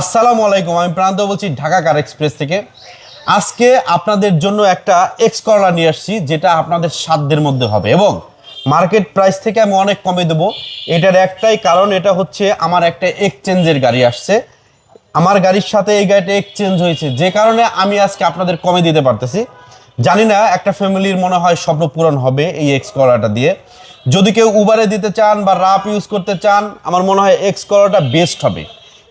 আসসালামু আলাইকুম, আমি প্রান্ত বলছি ঢাকা কার এক্সপ্রেস থেকে। আজকে আপনাদের জন্য একটা এক্স করলা নিয়ে আসছি, যেটা আপনাদের সাধ্যের মধ্যে হবে। এবং মার্কেট প্রাইস থেকে আমি অনেক কমে দেবো। এটার একটাই কারণ, এটা হচ্ছে আমার একটা এক্সচেঞ্জের গাড়ি আসছে। আমার গাড়ির সাথে এই গাড়িটা এক্সচেঞ্জ হয়েছে। যে কারণে আমি আজকে আপনাদের কমে দিতে পারতেছি। জানি না, একটা ফ্যামিলির মনে হয় স্বপ্ন পূরণ হবে এই এক্স কলাটা দিয়ে। যদি কেউ উবারে দিতে চান বা রাপ ইউজ করতে চান, আমার মনে হয় এক্স কলাটা বেস্ট হবে।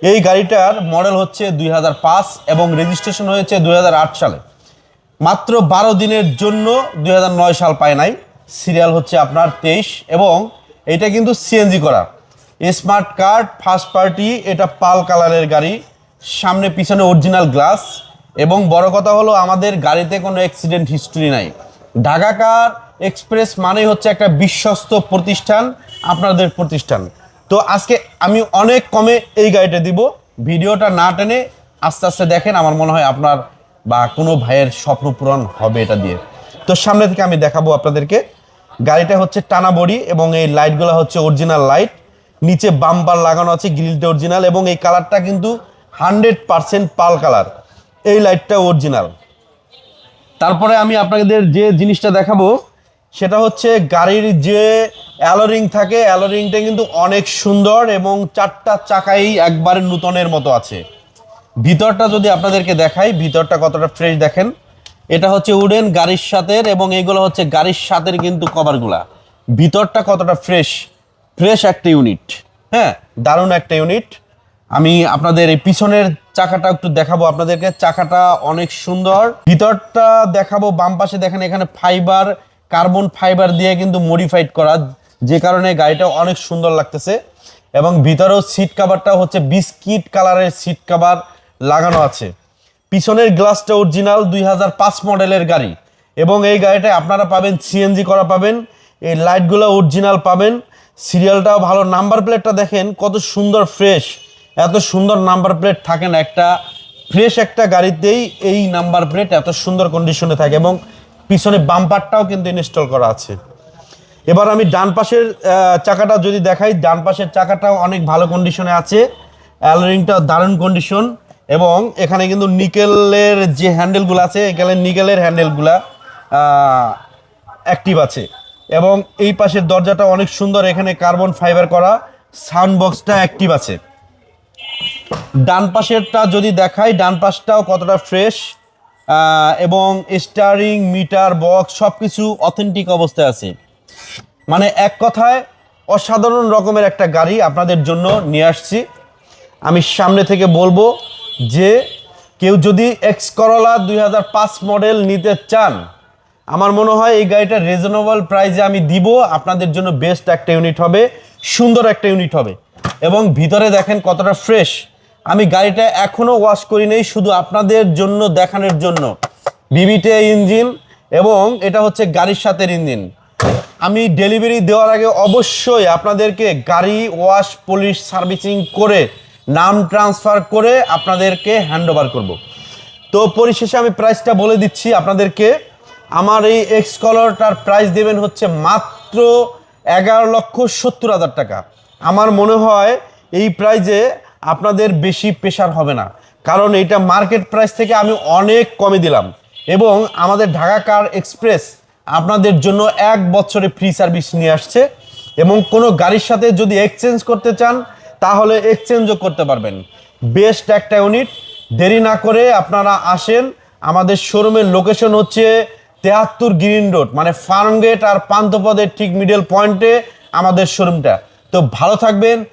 এই গাড়িটার মডেল হচ্ছে দুই হাজার পাঁচ এবং রেজিস্ট্রেশন হয়েছে দুই হাজার আট সালে। মাত্র বারো দিনের জন্য দুই হাজার নয় সাল পায় নাই। সিরিয়াল হচ্ছে আপনার তেইশ এবং এটা কিন্তু সিএনজি করা। স্মার্ট কার্ড, ফার্স্ট পার্টি, এটা পাল কালারের গাড়ি, সামনে পিছনে অরিজিনাল গ্লাস এবং বড় কথা হলো আমাদের গাড়িতে কোনো অ্যাক্সিডেন্ট হিস্ট্রি নাই। ঢাকা কার এক্সপ্রেস মানেই হচ্ছে একটা বিশ্বস্ত প্রতিষ্ঠান, আপনাদের প্রতিষ্ঠান। তো আজকে আমি অনেক কমে এই গাড়িটা দিব। ভিডিওটা না টেনে আস্তে আস্তে দেখেন, আমার মনে হয় আপনার বা কোনো ভাইয়ের স্বপ্ন পূরণ হবে এটা দিয়ে। তো সামনে থেকে আমি দেখাবো আপনাদেরকে। গাড়িটা হচ্ছে টানা বডি এবং এই লাইটগুলো হচ্ছে অরিজিনাল লাইট নিচে বাম্পার লাগানো আছে গ্রিলটা অরিজিনাল এবং এই কালারটা কিন্তু হান্ড্রেড পারসেন্ট পাল কালার এই লাইটটা অরিজিনাল তারপরে আমি আপনাদের যে জিনিসটা দেখাবো সেটা হচ্ছে গাড়ির যে অ্যালোরিং থাকে, অ্যালোরিংটা কিন্তু অনেক সুন্দর এবং চারটা চাকাই একবারে নূতনের মতো আছে। ভিতরটা যদি আপনাদেরকে দেখাই, ভিতরটা কতটা ফ্রেশ দেখেন। এটা হচ্ছে উডেন গাড়ির সাথের এবং এগুলো হচ্ছে গাড়ির সাথের কিন্তু কভারগুলা। ভিতরটা কতটা ফ্রেশ ফ্রেশ একটা ইউনিট হ্যাঁ দারুণ একটা ইউনিট আমি আপনাদের এই পিছনের চাকাটা একটু দেখাবো আপনাদেরকে। চাকাটা অনেক সুন্দর। ভিতরটা দেখাবো, বাম পাশে দেখেন এখানে ফাইবার কার্বন ফাইবার দিয়ে কিন্তু মডিফাইড করা, যে কারণে গাড়িটা অনেক সুন্দর লাগতেছে। এবং ভিতরেও সিট কাভারটা হচ্ছে বিস্কিট কালারের সিট কাভার লাগানো আছে। পিছনের গ্লাসটা অরিজিনাল দুই হাজার পাঁচ মডেলের গাড়ি। এবং এই গাড়িটায় আপনারা পাবেন সিএনজি করা পাবেন, এই লাইটগুলো অরিজিনাল পাবেন। সিরিয়ালটাও ভালো, নাম্বার প্লেটটা দেখেন, কত সুন্দর ফ্রেশ। এত সুন্দর নাম্বার প্লেট থাকে না, একটা ফ্রেশ একটা গাড়িতেই এই নাম্বার প্লেট এত সুন্দর কন্ডিশনে থাকে। এবং পিছনে বাম্পারটাও কিন্তু ইনস্টল করা আছে। এবার আমি ডান পাশের চাকাটা যদি দেখাই, ডান পাশের চাকাটাও অনেক ভালো কন্ডিশনে আছে। অ্যালোরিংটা দারুণ কন্ডিশন এবং এখানে কিন্তু নিকেলের যে হ্যান্ডেলগুলো আছে, এখানে নিকেলের হ্যান্ডেলগুলা অ্যাক্টিভ আছে। এবং এই পাশের দরজাটা অনেক সুন্দর, এখানে কার্বন ফাইবার করা সাউন্ড বক্সটা অ্যাক্টিভ আছে। ডান পাশেরটা যদি দেখাই, ডান পাশটাও কতটা ফ্রেশ এবং স্টারিং মিটার বক্স সব কিছু অথেন্টিক অবস্থায় আছে। মানে এক কথায় অসাধারণ রকমের একটা গাড়ি আপনাদের জন্য নিয়ে আসছি। আমি সামনে থেকে বলব যে কেউ যদি এক্স করলা দুই হাজার পাঁচ মডেল নিতে চান, আমার মনে হয় এই গাড়িটা রিজনেবল প্রাইসে আমি দিব। আপনাদের জন্য বেস্ট একটা ইউনিট হবে, সুন্দর একটা ইউনিট হবে। এবং ভিতরে দেখেন কতটা ফ্রেশ আমি গাড়িটা এখনও ওয়াশ করি নেই, শুধু আপনাদের জন্য, দেখানোর জন্য। বিবিটে ইঞ্জিন এবং এটা হচ্ছে গাড়ির সাথে ইঞ্জিন আমি ডেলিভারি দেওয়ার আগে অবশ্যই আপনাদেরকে গাড়ি ওয়াশ পলিশ সার্ভিসিং করে, নাম ট্রান্সফার করে আপনাদেরকে হ্যান্ড ওভার করব। তো পরিশেষে আমি প্রাইসটা বলে দিচ্ছি আপনাদেরকে। আমার এই এক্স কলারটার প্রাইস দেবেন হচ্ছে মাত্র এগারো লক্ষ সত্তর হাজার টাকা। আমার মনে হয় এই প্রাইজে আপনাদের বেশি প্রেশার হবে না। কারণ এইটা মার্কেট প্রাইস থেকে আমি অনেক কমে দিলাম। এবং আমাদের ঢাকা কার এক্সপ্রেস আপনাদের জন্য এক বছরে ফ্রি সার্ভিস নিয়ে আসছে। এবং কোনো গাড়ির সাথে যদি এক্সচেঞ্জ করতে চান, তাহলে এক্সচেঞ্জও করতে পারবেন। বেস্ট একটা ইউনিট দেরি না করে আপনারা আসেন। আমাদের শোরুমের লোকেশন হচ্ছে তেহাত্তর গ্রিন রোড মানে ফার্মগেট আর পান্থপদের ঠিক মিডল পয়েন্টে আমাদের শোরুমটা তো ভালো থাকবেন।